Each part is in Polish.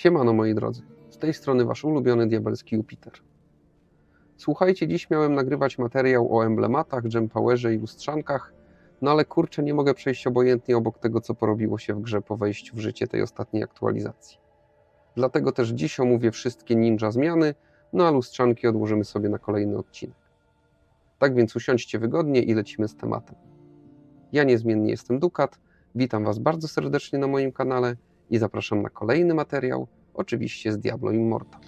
Siemano moi drodzy, z tej strony wasz ulubiony diabelski Jupiter. Słuchajcie, dziś miałem nagrywać materiał o emblematach, jumppowerze i lustrzankach, no ale kurczę, nie mogę przejść obojętnie obok tego, co porobiło się w grze po wejściu w życie tej ostatniej aktualizacji. Dlatego też dziś omówię wszystkie ninja zmiany, no a lustrzanki odłożymy sobie na kolejny odcinek. Tak więc usiądźcie wygodnie i lecimy z tematem. Ja niezmiennie jestem Dukat, witam was bardzo serdecznie na moim kanale i zapraszam na kolejny materiał, oczywiście z Diablo Immortal.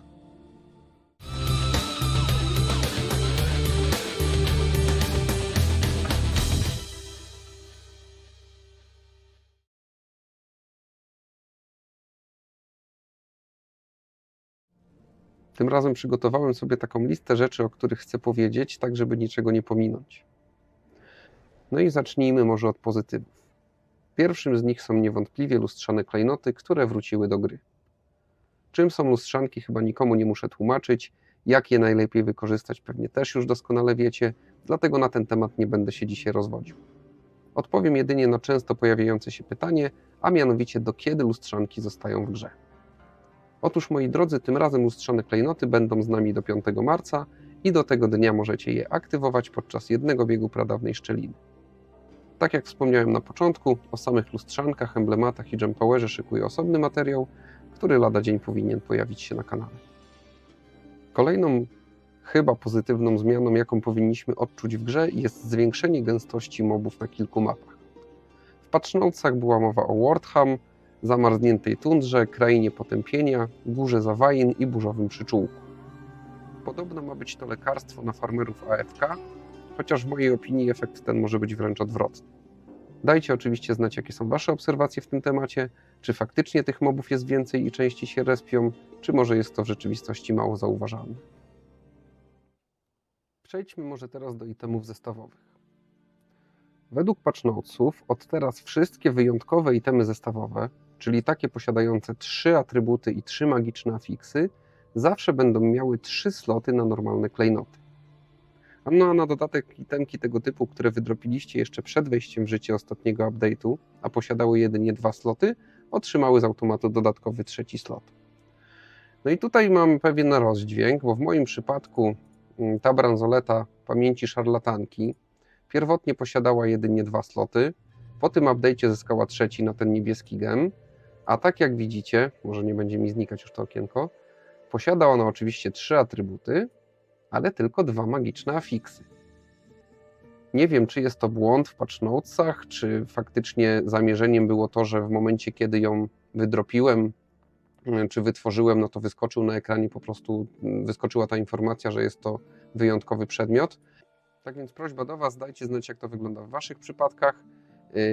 Tym razem przygotowałem sobie taką listę rzeczy, o których chcę powiedzieć, tak żeby niczego nie pominąć. No i zacznijmy może od pozytywów. Pierwszym z nich są niewątpliwie lustrzane klejnoty, które wróciły do gry. Czym są lustrzanki, chyba nikomu nie muszę tłumaczyć. Jak je najlepiej wykorzystać, pewnie też już doskonale wiecie, dlatego na ten temat nie będę się dzisiaj rozwodził. Odpowiem jedynie na często pojawiające się pytanie, a mianowicie do kiedy lustrzanki zostają w grze. Otóż moi drodzy, tym razem lustrzane klejnoty będą z nami do 5 marca i do tego dnia możecie je aktywować podczas jednego biegu pradawnej szczeliny. Tak jak wspomniałem na początku, o samych lustrzankach, emblematach i jumppowerze szykuję osobny materiał, który lada dzień powinien pojawić się na kanale. Kolejną chyba pozytywną zmianą, jaką powinniśmy odczuć w grze, jest zwiększenie gęstości mobów na kilku mapach. W patchnotesach była mowa o Wardham, zamarzniętej tundrze, krainie potępienia, górze zawajin i burzowym przyczółku. Podobno ma być to lekarstwo na farmerów AFK, chociaż w mojej opinii efekt ten może być wręcz odwrotny. Dajcie oczywiście znać, jakie są Wasze obserwacje w tym temacie, czy faktycznie tych mobów jest więcej i częściej się respią, czy może jest to w rzeczywistości mało zauważalne. Przejdźmy może teraz do itemów zestawowych. Według patchnotesów od teraz wszystkie wyjątkowe itemy zestawowe, czyli takie posiadające trzy atrybuty i trzy magiczne afiksy, zawsze będą miały trzy sloty na normalne klejnoty. No na dodatek itemki tego typu, które wydropiliście jeszcze przed wejściem w życie ostatniego update'u, a posiadały jedynie dwa sloty, otrzymały z automatu dodatkowy trzeci slot. No i tutaj mam pewien rozdźwięk, bo w moim przypadku mm, ta bransoleta pamięci szarlatanki pierwotnie posiadała jedynie dwa sloty, po tym update'cie zyskała trzeci na ten niebieski gem, a tak jak widzicie, może nie będzie mi znikać już to okienko, posiada ona oczywiście trzy atrybuty, ale tylko dwa magiczne afiksy. Nie wiem, czy jest to błąd w patchnotesach, czy faktycznie zamierzeniem było to, że w momencie, kiedy ją wydropiłem, czy wytworzyłem, no to wyskoczył na ekranie, po prostu wyskoczyła ta informacja, że jest to wyjątkowy przedmiot. Tak więc prośba do Was, dajcie znać, jak to wygląda w Waszych przypadkach,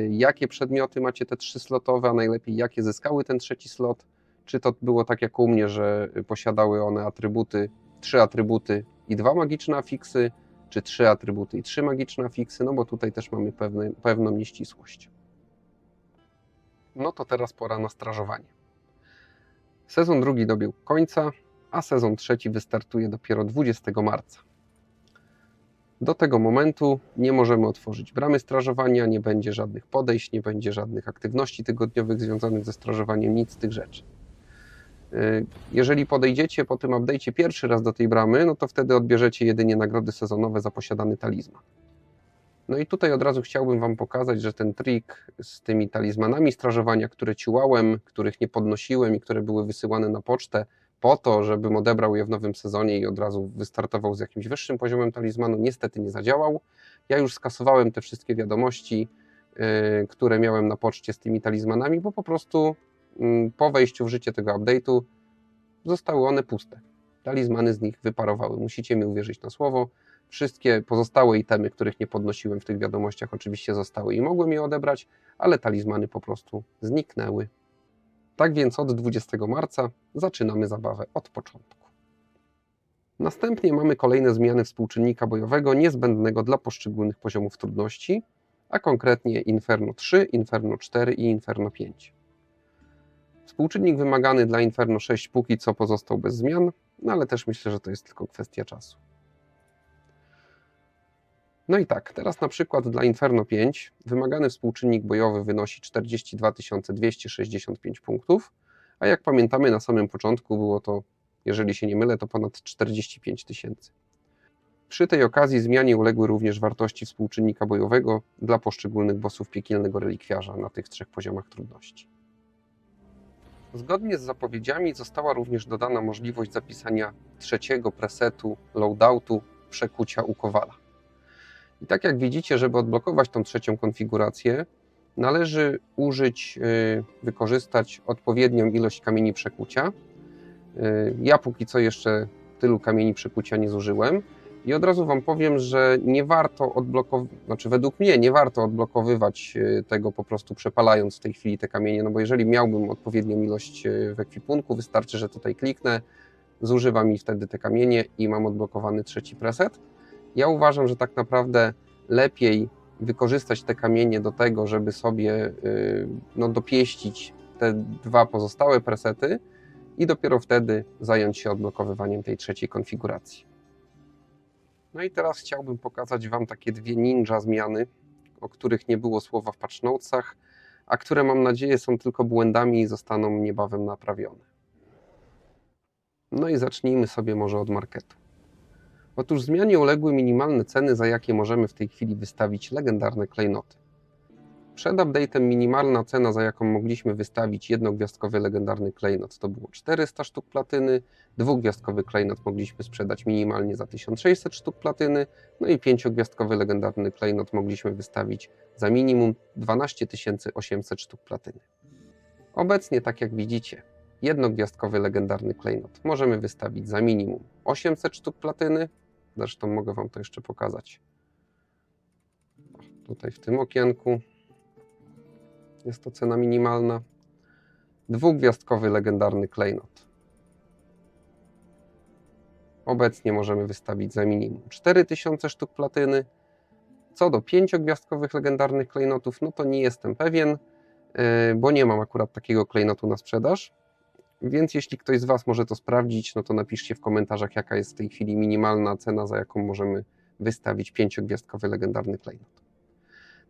jakie przedmioty macie te trzy slotowe, a najlepiej jakie zyskały ten trzeci slot. Czy to było tak jak u mnie, że posiadały one atrybuty, trzy atrybuty i dwa magiczne afiksy, czy trzy atrybuty i trzy magiczne afiksy, no bo tutaj też mamy pewne, pewną nieścisłość. No to teraz pora na strażowanie. Sezon drugi dobiegł końca, a sezon trzeci wystartuje dopiero 20 marca. Do tego momentu nie możemy otworzyć bramy strażowania, nie będzie żadnych podejść, nie będzie żadnych aktywności tygodniowych związanych ze strażowaniem, nic z tych rzeczy. Jeżeli podejdziecie po tym update'cie pierwszy raz do tej bramy, no to wtedy odbierzecie jedynie nagrody sezonowe za posiadany talizman. No i tutaj od razu chciałbym Wam pokazać, że ten trik z tymi talizmanami strażowania, które ciułałem, których nie podnosiłem i które były wysyłane na pocztę po to, żebym odebrał je w nowym sezonie i od razu wystartował z jakimś wyższym poziomem talizmanu, niestety nie zadziałał. Ja już skasowałem te wszystkie wiadomości, yy, które miałem na poczcie z tymi talizmanami, bo po prostu po wejściu w życie tego update'u zostały one puste. Talizmany z nich wyparowały. Musicie mi uwierzyć na słowo. Wszystkie pozostałe itemy, których nie podnosiłem w tych wiadomościach, oczywiście zostały i mogłem je odebrać, ale talizmany po prostu zniknęły. Tak więc od 20 marca zaczynamy zabawę od początku. Następnie mamy kolejne zmiany współczynnika bojowego niezbędnego dla poszczególnych poziomów trudności, a konkretnie Inferno 3, Inferno 4 i Inferno 5. Współczynnik wymagany dla Inferno 6 póki co pozostał bez zmian, no ale też myślę, że to jest tylko kwestia czasu. No i tak, teraz na przykład dla Inferno 5 wymagany współczynnik bojowy wynosi 42 265 punktów, a jak pamiętamy na samym początku było to, jeżeli się nie mylę, to ponad 45 tysięcy. Przy tej okazji zmianie uległy również wartości współczynnika bojowego dla poszczególnych bossów piekielnego relikwiarza na tych trzech poziomach trudności. Zgodnie z zapowiedziami została również dodana możliwość zapisania trzeciego presetu loadoutu przekucia u Kowala. I tak jak widzicie, żeby odblokować tą trzecią konfigurację, należy użyć, y, wykorzystać odpowiednią ilość kamieni przekucia. Y, Ja póki co jeszcze tylu kamieni przekucia nie zużyłem. I od razu Wam powiem, że nie warto odblokowywać, znaczy według mnie nie warto odblokowywać y, tego po prostu przepalając w tej chwili te kamienie, no bo jeżeli miałbym odpowiednią ilość y, w ekwipunku, wystarczy, że tutaj kliknę, zużywa mi wtedy te kamienie i mam odblokowany trzeci preset. Ja uważam, że tak naprawdę lepiej wykorzystać te kamienie do tego, żeby sobie y, no, dopieścić te dwa pozostałe presety i dopiero wtedy zająć się odblokowywaniem tej trzeciej konfiguracji. No i teraz chciałbym pokazać Wam takie dwie ninja zmiany, o których nie było słowa w patch notesach, a które mam nadzieję są tylko błędami i zostaną niebawem naprawione. No i zacznijmy sobie może od marketu. Otóż zmianie uległy minimalne ceny, za jakie możemy w tej chwili wystawić legendarne klejnoty. Przed update'em minimalna cena, za jaką mogliśmy wystawić jednogwiazdkowy legendarny klejnot, to było 400 sztuk platyny, dwugwiazdkowy klejnot mogliśmy sprzedać minimalnie za 1600 sztuk platyny, no i pięciogwiazdkowy legendarny klejnot mogliśmy wystawić za minimum 12 800 sztuk platyny. Obecnie, tak jak widzicie, jednogwiazdkowy legendarny klejnot możemy wystawić za minimum 800 sztuk platyny, zresztą mogę Wam to jeszcze pokazać tutaj w tym okienku. Jest to cena minimalna. Dwugwiazdkowy legendarny klejnot. Obecnie możemy wystawić za minimum 4000 sztuk platyny. Co do pięciogwiazdkowych legendarnych klejnotów, no to nie jestem pewien, yy, bo nie mam akurat takiego klejnotu na sprzedaż. Więc jeśli ktoś z Was może to sprawdzić, no to napiszcie w komentarzach, jaka jest w tej chwili minimalna cena, za jaką możemy wystawić pięciogwiazdkowy legendarny klejnot.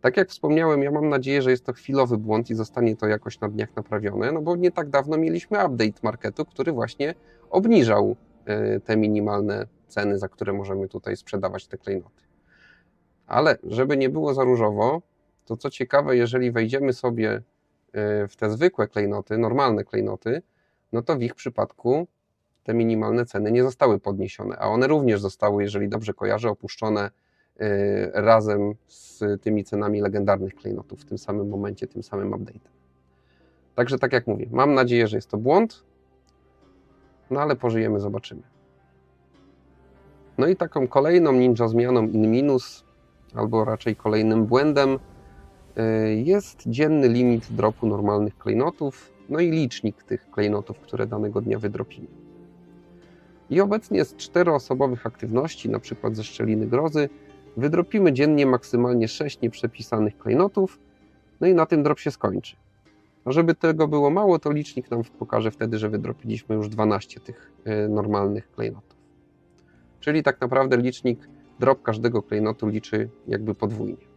Tak jak wspomniałem, ja mam nadzieję, że jest to chwilowy błąd i zostanie to jakoś na dniach naprawione, no bo nie tak dawno mieliśmy update marketu, który właśnie obniżał e, te minimalne ceny, za które możemy tutaj sprzedawać te klejnoty. Ale żeby nie było za różowo, to co ciekawe, jeżeli wejdziemy sobie e, w te zwykłe klejnoty, normalne klejnoty, no to w ich przypadku te minimalne ceny nie zostały podniesione, a one również zostały, jeżeli dobrze kojarzę, opuszczone razem z tymi cenami legendarnych klejnotów w tym samym momencie, tym samym update'em. Także tak jak mówię, mam nadzieję, że jest to błąd, no ale pożyjemy, zobaczymy. No i taką kolejną ninja zmianą in minus, albo raczej kolejnym błędem y, jest dzienny limit dropu normalnych klejnotów, no i licznik tych klejnotów, które danego dnia wydropimy. I obecnie z czteroosobowych aktywności, na przykład ze szczeliny grozy, wydropimy dziennie maksymalnie 6 nieprzepisanych klejnotów, no i na tym drop się skończy. A żeby tego było mało, to licznik nam pokaże wtedy, że wydropiliśmy już 12 tych y, normalnych klejnotów. Czyli tak naprawdę licznik drop każdego klejnotu liczy jakby podwójnie.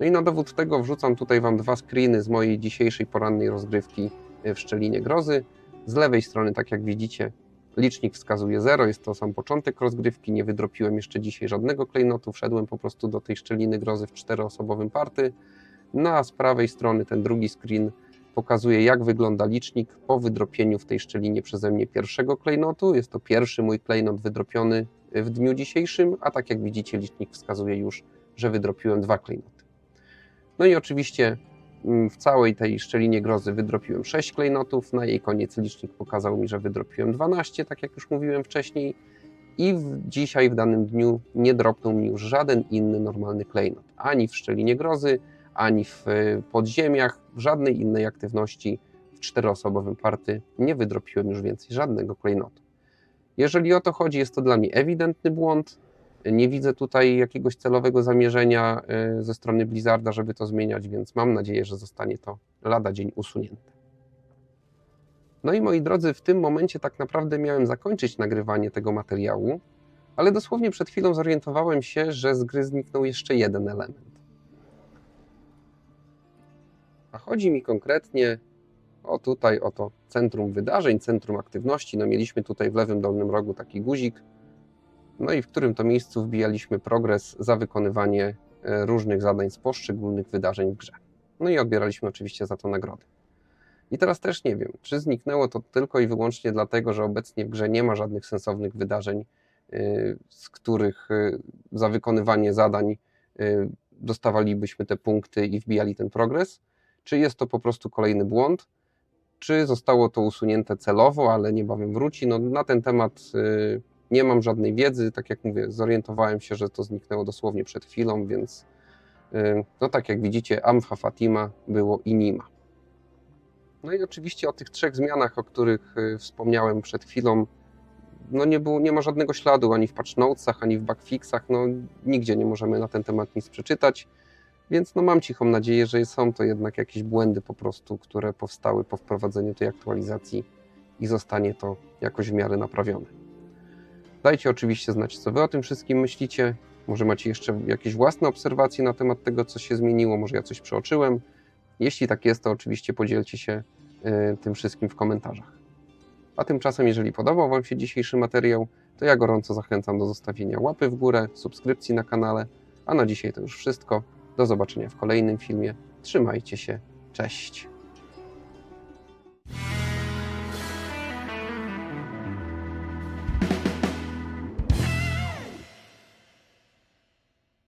No i na dowód tego wrzucam tutaj Wam dwa screeny z mojej dzisiejszej porannej rozgrywki w szczelinie grozy. Z lewej strony, tak jak widzicie, licznik wskazuje 0, jest to sam początek rozgrywki, nie wydropiłem jeszcze dzisiaj żadnego klejnotu, wszedłem po prostu do tej szczeliny grozy w czteroosobowym party. No a z prawej strony ten drugi screen pokazuje jak wygląda licznik po wydropieniu w tej szczelinie przeze mnie pierwszego klejnotu. Jest to pierwszy mój klejnot wydropiony w dniu dzisiejszym, a tak jak widzicie licznik wskazuje już, że wydropiłem dwa klejnoty. No i oczywiście w całej tej szczelinie grozy wydropiłem 6 klejnotów, na jej koniec licznik pokazał mi, że wydropiłem 12, tak jak już mówiłem wcześniej. I w, dzisiaj w danym dniu nie dropnął mi już żaden inny normalny klejnot, ani w szczelinie grozy, ani w y, podziemiach, w żadnej innej aktywności w czteroosobowym party nie wydropiłem już więcej żadnego klejnotu. Jeżeli o to chodzi, jest to dla mnie ewidentny błąd, nie widzę tutaj jakiegoś celowego zamierzenia y, ze strony Blizzarda, żeby to zmieniać, więc mam nadzieję, że zostanie to lada dzień usunięte. No i moi drodzy, w tym momencie tak naprawdę miałem zakończyć nagrywanie tego materiału, ale dosłownie przed chwilą zorientowałem się, że z gry zniknął jeszcze jeden element. A chodzi mi konkretnie O tutaj, oto centrum wydarzeń, centrum aktywności. No mieliśmy tutaj w lewym dolnym rogu taki guzik, no i w którym to miejscu wbijaliśmy progres za wykonywanie e, różnych zadań z poszczególnych wydarzeń w grze. No i odbieraliśmy oczywiście za to nagrody. I teraz też nie wiem, czy zniknęło to tylko i wyłącznie dlatego, że obecnie w grze nie ma żadnych sensownych wydarzeń, y, z których y, za wykonywanie zadań dostawalibyśmy te punkty i wbijali ten progres, czy jest to po prostu kolejny błąd, czy zostało to usunięte celowo, ale niebawem wróci. No, na ten temat nie mam żadnej wiedzy. Tak jak mówię, zorientowałem się, że to zniknęło dosłownie przed chwilą, więc y, no tak jak widzicie, Amfa Fatima było i nie ma. No i oczywiście o tych trzech zmianach, o których y, wspomniałem przed chwilą, no nie, było, nie ma żadnego śladu ani w patch ani w bugfixach, no nigdzie nie możemy na ten temat nic przeczytać, więc no mam cichą nadzieję, że są to jednak jakieś błędy po prostu, które powstały po wprowadzeniu tej aktualizacji i zostanie to jakoś w miarę naprawione. Dajcie oczywiście znać, co wy o tym wszystkim myślicie. Może macie jeszcze jakieś własne obserwacje na temat tego, co się zmieniło, może ja coś przeoczyłem. Jeśli tak jest, to oczywiście podzielcie się y, tym wszystkim w komentarzach. A tymczasem, jeżeli podobał Wam się dzisiejszy materiał, to ja gorąco zachęcam do zostawienia łapy w górę, subskrypcji na kanale. A na dzisiaj to już wszystko. Do zobaczenia w kolejnym filmie. Trzymajcie się. Cześć.